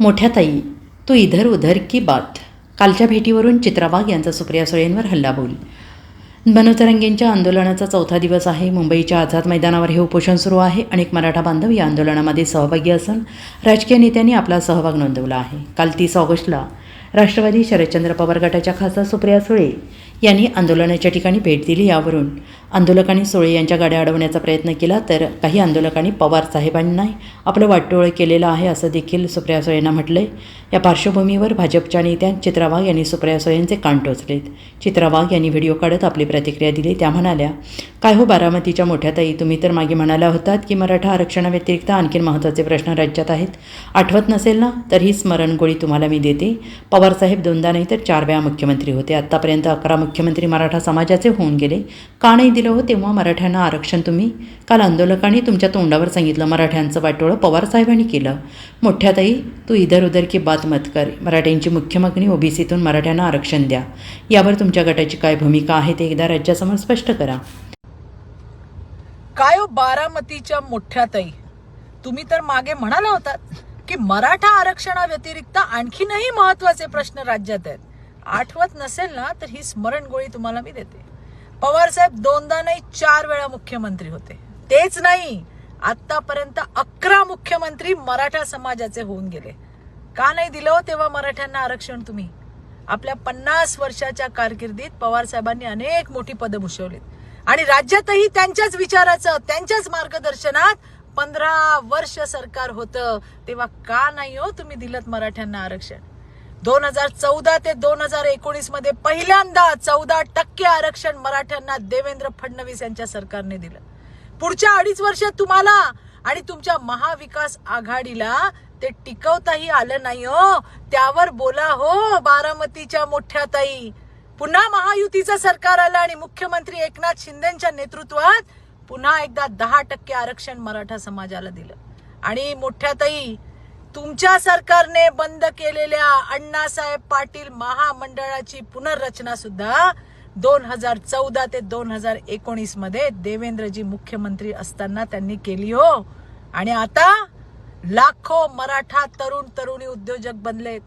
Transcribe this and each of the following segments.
मोठ्या ताई तू इधर उधर की बात. कालच्या भेटीवरून चित्रा वाघ यांचा सुप्रिया सुळेंवर हल्लाबोल मनोतरंगींच्या आंदोलनाचा चौथा दिवस आहे. मुंबईच्या आझाद मैदानावर हे उपोषण सुरू आहे. अनेक मराठा बांधव या आंदोलनामध्ये सहभागी असून राजकीय नेत्यांनी आपला सहभाग नोंदवला आहे. काल तीस ऑगस्टला राष्ट्रवादी शरदचंद्र पवार गटाच्या खासदार सुप्रिया सुळे यांनी आंदोलनाच्या ठिकाणी भेट दिली यावरून. आंदोलकांनी सुळे यांच्या गाड्या अडवण्याचा प्रयत्न केला तर काही आंदोलकांनी पवार साहेबांना आपलं वाटोळ केलेलं आहे असं देखील सुप्रिया सुळेंना म्हटलंय. या पार्श्वभूमीवर भाजपच्या नेत्या चित्रा वाघ यांनी सुप्रिया सुळेंचे कान टोचलेत. चित्रा वाघ यांनी व्हिडिओ काढत आपली प्रतिक्रिया दिली. त्या म्हणाल्या काय हो बारामतीच्या मोठ्या ताई? तुम्ही तर मागे म्हणाल्या होतात की मराठा आरक्षणाव्यतिरिक्त आणखीन महत्त्वाचे प्रश्न राज्यात आहेत. आठवत नसेल ना? तर ही स्मरणगोळी तुम्हाला मी देते. पवारसाहेब दोनदा नाही तर चार वेळा मुख्यमंत्री होते. आत्तापर्यंत अकरा मुख्यमंत्री मराठा समाजाचे होऊन गेले. का नाही दिलं हो तेव्हा मराठ्यांना आरक्षण तुम्ही. काल आंदोलकांनी तुमच्या तोंडावर सांगितलं मराठ्यांचं वाटोळं पवारसाहेबांनी केलं. मोठ्यातही तू इधर उधर की बात मत कर. मराठ्यांची मुख्य मागणी ओबीसीतून मराठ्यांना आरक्षण द्या. यावर तुमच्या गटाची काय भूमिका आहे ते एकदा राज्यासमोर स्पष्ट करा. काय हो बारामतीच्या मोठ्यातही? तुम्ही तर मागे म्हणाला होतात की मराठा आरक्षणाव्यतिरिक्त आणखीनही महत्त्वाचे प्रश्न राज्यात आहेत. आठवत नसेल ना तर ही स्मरणगोळी तुम्हाला मी देते. पवार साहेब दोनदा नाही चार वेळा मुख्यमंत्री होते. तेच नाही आतापर्यंत अकरा मुख्यमंत्री मराठा समाजाचे होऊन गेले. का नाही दिलं हो तेव्हा मराठ्यांना आरक्षण तुम्ही? आपल्या पन्नास वर्षाच्या कारकिर्दीत पवार साहेबांनी अनेक मोठी पदं भूषवलीत. आणि राज्यातही त्यांच्याच विचाराचं त्यांच्याच मार्गदर्शनात पंधरा वर्ष सरकार होतं तेव्हा का नाही हो तुम्ही दिलं मराठ्यांना आरक्षण? दोन हजार चौदा ते दोन हजार एकोणीसमध्ये पहिल्यांदा चौदा टक्के आरक्षण मराठ्यांना देवेंद्र फडणवीस यांच्या सरकारने दिलं. पुढच्या अडीच वर्षात तुम्हाला आणि तुमच्या महाविकास आघाडीला ते टिकवताही आलं नाही हो. त्यावर बोला हो बारामतीच्या मोठ्या ताई. पुन्हा महायुतीचं सरकार आलं आणि मुख्यमंत्री एकनाथ शिंदेच्या नेतृत्वात पुन्हा एकदा दहा टक्के आरक्षण मराठा समाजाला दिलं. आणि मोठ्या ताई तुमच्या सरकारने बंद केलेल्या अण्णासाहेब पाटील महामंडळाची पुनर्रचना सुद्धा दोन हजार चौदा ते दोन हजार एकोणीसमध्ये देवेंद्रजी मुख्यमंत्री असताना त्यांनी केली हो. आणि आता लाखो मराठा तरुण तरुणी उद्योजक बनले.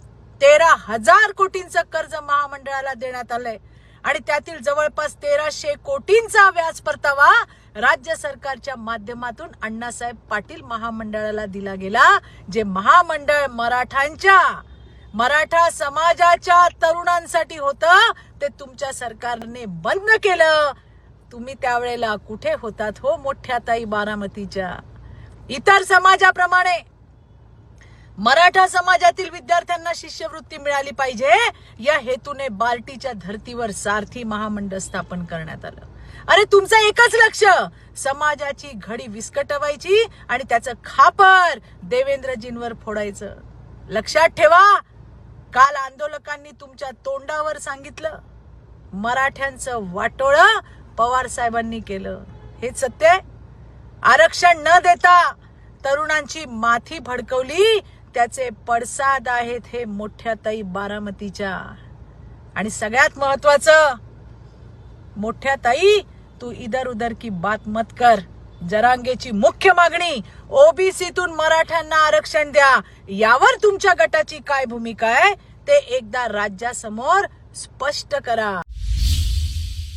तेरा हजार कोटींचं कर्ज महामंडळाला देण्यात आलंय. आणि त्यातील जवळपास तेराशे कोटींचा व्याज परतावा राज्य सरकारच्या माध्यमातून अण्णासाहेब पाटील महामंडळाला दिला गेला जे महामंडळ मराठांच्या मराठा समाजाच्या तरुणांसाठी होतं. ते तुमच्या सरकारने बंद केलं. तुम्ही त्यावेळेला कुठे होतात हो मोठ्या ताई बारामतीच्या? इतर समाजाप्रमाणे. मराठा समाजातील विद्यार्थ्यांना शिष्यवृत्ती मिळाली पाहिजे. या हेतूने बार्टीच्या धर्तीवर सारथी महामंडळ स्थापन करण्यात आलं. अरे तुमचं एकच लक्ष! समाजाची घडी विस्कटवायची आणि त्याचं खापर देवेंद्रजींवर फोडायचं. लक्षात ठेवा काल आंदोलकांनी तुमच्या तोंडावर सांगितलं. मराठ्यांचं वाटोळ पवार साहेबांनी केलं. हे सत्य आरक्षण न देता तरुणांची माथी भडकवली त्याचे पडसाद आहेत हे मोठ्या ताई बारामतीच्या. आणि सगळ्यात महत्वाचं मोठ्या ताई तू इधर उधर की बात मत कर. जरांगेची मुख्य मागणी ओबीसीतून मराठ्यांना आरक्षण द्या. यावर तुमच्या गटाची काय भूमिका आहे ते एकदा राज्यासमोर स्पष्ट करा.